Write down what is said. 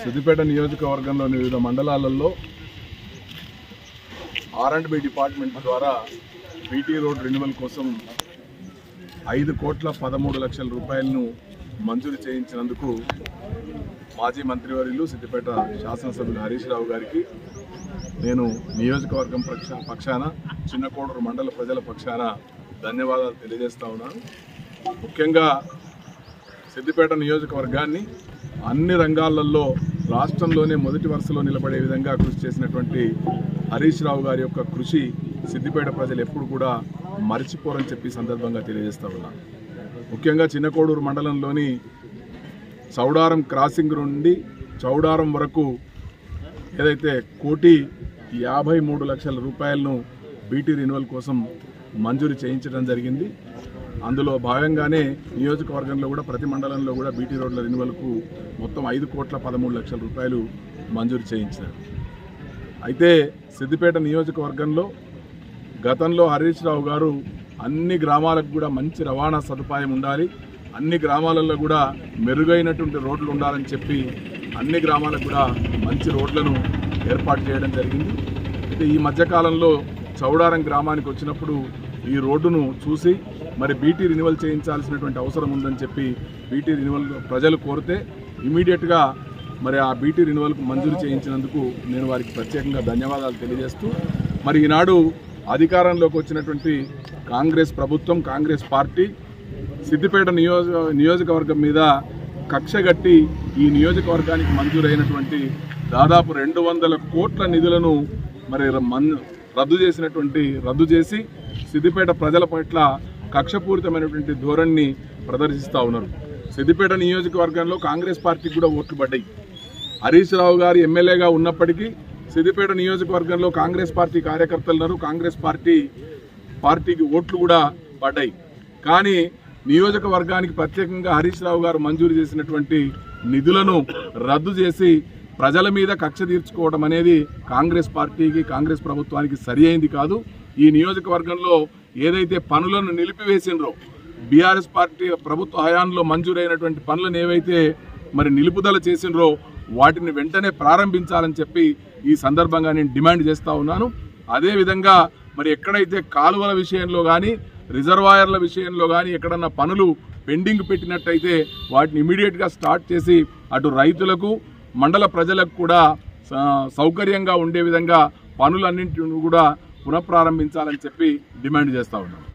సిద్దిపేట నియోజకవర్గంలోని వివిధ మండలాలలో ఆర్ అండ్ బి డిపార్ట్మెంట్ ద్వారా బీటీ రోడ్ రెన్యువల్ కోసం ఐదు కోట్ల పదమూడు లక్షల రూపాయలను మంజూరు చేయించినందుకు మాజీ మంత్రివర్యులు సిద్దిపేట శాసనసభ్యులు హరీష్ రావు గారికి నేను నియోజకవర్గం పక్ష పక్షాన చిన్నకోడూరు మండల ప్రజల పక్షాన ధన్యవాదాలు తెలియజేస్తా ఉన్నాను. ముఖ్యంగా సిద్దిపేట నియోజకవర్గాన్ని అన్ని రంగాలలో రాష్ట్రంలోనే మొదటి వరుసలో నిలబడే విధంగా కృషి చేసినటువంటి హరీష్ రావు గారి యొక్క కృషి సిద్దిపేట ప్రజలు ఎప్పుడు కూడా మర్చిపోరని చెప్పి సందర్భంగా తెలియజేస్తా ఉన్నా. ముఖ్యంగా చిన్నకోడూరు మండలంలోని చౌడారం క్రాసింగ్ నుండి చౌడారం వరకు ఏదైతే కోటి యాభై మూడు లక్షల రూపాయలను బీటీ రెన్యువల్ కోసం మంజూరు చేయించడం జరిగింది. అందులో భాగంగానే నియోజకవర్గంలో కూడా ప్రతి మండలంలో కూడా బీటీ రోడ్ల రెన్యువల్కు మొత్తం ఐదు కోట్ల పదమూడు లక్షల రూపాయలు మంజూరు చేయించారు. అయితే సిద్దిపేట నియోజకవర్గంలో గతంలో హరీష్ రావు గారు అన్ని గ్రామాలకు కూడా మంచి రవాణా సదుపాయం ఉండాలి అన్ని గ్రామాలలో కూడా మెరుగైనటువంటి రోడ్లు ఉండాలని చెప్పి అన్ని గ్రామాలకు కూడా మంచి రోడ్లను ఏర్పాటు చేయడం జరిగింది. అయితే ఈ మధ్యకాలంలో చౌడారం గ్రామానికి వచ్చినప్పుడు ఈ రోడ్డును చూసి మరి బీటీ రినివల్ చేయించాల్సినటువంటి అవసరం ఉందని చెప్పి బీటీ రినివల్ ప్రజలు కోరితే ఇమీడియట్గా మరి ఆ బీటీ రినివల్కు మంజూరు చేయించినందుకు నేను వారికి ప్రత్యేకంగా ధన్యవాదాలు తెలియజేస్తూ మరి ఈనాడు అధికారంలోకి వచ్చినటువంటి కాంగ్రెస్ ప్రభుత్వం కాంగ్రెస్ పార్టీ సిద్దిపేట నియోజక నియోజకవర్గం మీద కక్షగట్టి ఈ నియోజకవర్గానికి మంజూరైనటువంటి దాదాపు రెండు వందల కోట్ల నిధులను మరి మన్ రద్దు చేసినటువంటి రద్దు చేసి సిద్దిపేట ప్రజల పట్ల కక్షపూరితమైనటువంటి ధోరణిని ప్రదర్శిస్తూ ఉన్నారు. సిద్దిపేట నియోజకవర్గంలో కాంగ్రెస్ పార్టీకి కూడా ఓట్లు పడ్డాయి. హరీష్ రావు గారు ఎమ్మెల్యేగా ఉన్నప్పటికీ సిద్దిపేట నియోజకవర్గంలో కాంగ్రెస్ పార్టీ కార్యకర్తలు ఉన్నారు. కాంగ్రెస్ పార్టీ పార్టీకి ఓట్లు కూడా పడ్డాయి. కానీ నియోజకవర్గానికి ప్రత్యేకంగా హరీష్ రావు గారు మంజూరు చేసినటువంటి నిధులను రద్దు చేసి ప్రజల మీద కక్ష తీర్చుకోవడం అనేది కాంగ్రెస్ పార్టీకి కాంగ్రెస్ ప్రభుత్వానికి సరి అయింది కాదు. ఈ నియోజకవర్గంలో ఏదైతే పనులను నిలిపివేసిండ్రో బీఆర్ఎస్ పార్టీ ప్రభుత్వ హయాంలో మంజూరైనటువంటి పనులను ఏవైతే మరి నిలుపుదల చేసిండ్రో వాటిని వెంటనే ప్రారంభించాలని చెప్పి ఈ సందర్భంగా నేను డిమాండ్ చేస్తూ ఉన్నాను. అదేవిధంగా మరి ఎక్కడైతే కాలువల విషయంలో కానీ రిజర్వాయర్ల విషయంలో కానీ ఎక్కడన్నా పనులు పెండింగ్ పెట్టినట్టయితే వాటిని ఇమీడియట్గా స్టార్ట్ చేసి అటు రైతులకు మండల ప్రజలకు కూడా స- సౌకర్యంగా ఉండే విధంగా పనులన్నింటిని కూడా పునఃప్రారంభించాలని చెప్పి డిమాండ్ చేస్తూ ఉన్నాం.